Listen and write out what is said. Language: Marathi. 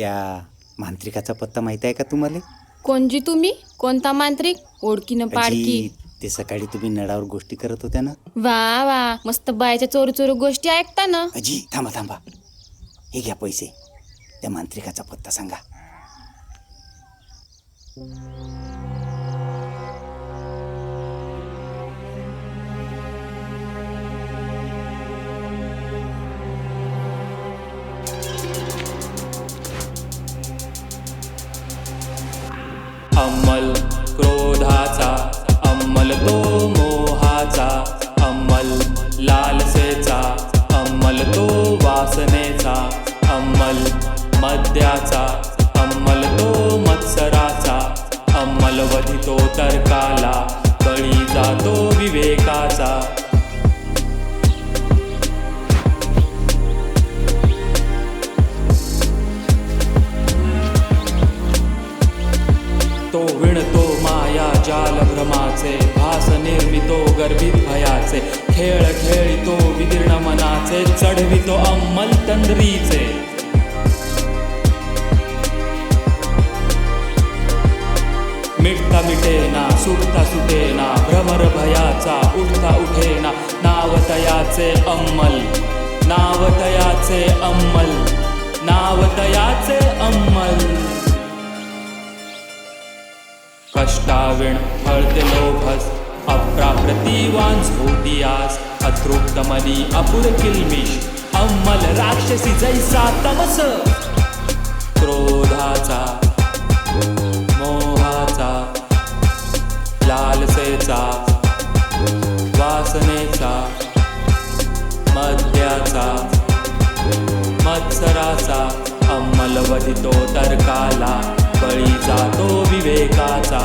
त्या मांत्रिकाचा पत्ता माहीत आहे का तुम्हाला? कोणजी तुम्ही? कोणता मांत्रिक? ओळखीनं पाडकी. ते सकाळी तुम्ही नळावर गोष्टी करत होत्या ना? वा वा. मस्त बायाच्या चोरू चोरू गोष्टी ऐकता ना. अजी थांबा थांबा. हे घ्या पैसे. त्या मांत्रिकाचा पत्ता सांगा. अंमल क्रोधाचा अंमल तो मोहाचा अंमल लालसेचा अंमल तो वासनेचा अंमल मद्याचा अंमल तो मत्सराचा अमल वधितो तर्काला कळी जातो विवेकाचा. विणतो माया जाल भ्रमाचे भास निर्मितो गर्भित भयाचे. खेळ खेळितो विदीर्ण मनाचे. चढवितो अंमल तंद्रीचे. मिटता मिटेना सुटता सुटेना भ्रमर भयाचा उठता उठेना. नावतयाचे अंमल. नावतयाचे अंमल. नावतयाचे कष्टाविण फळते लोभस अप्राप्रतिवान झोटियास अपुर किलमिष अंमल राक्षसी जैसा तमस। क्रोधाचा मोहाचा लालसेचा वासनेचा मद्याचा मत्सराचा अम्मल वधितो तर्काला। बळी जातो विवेकाचा.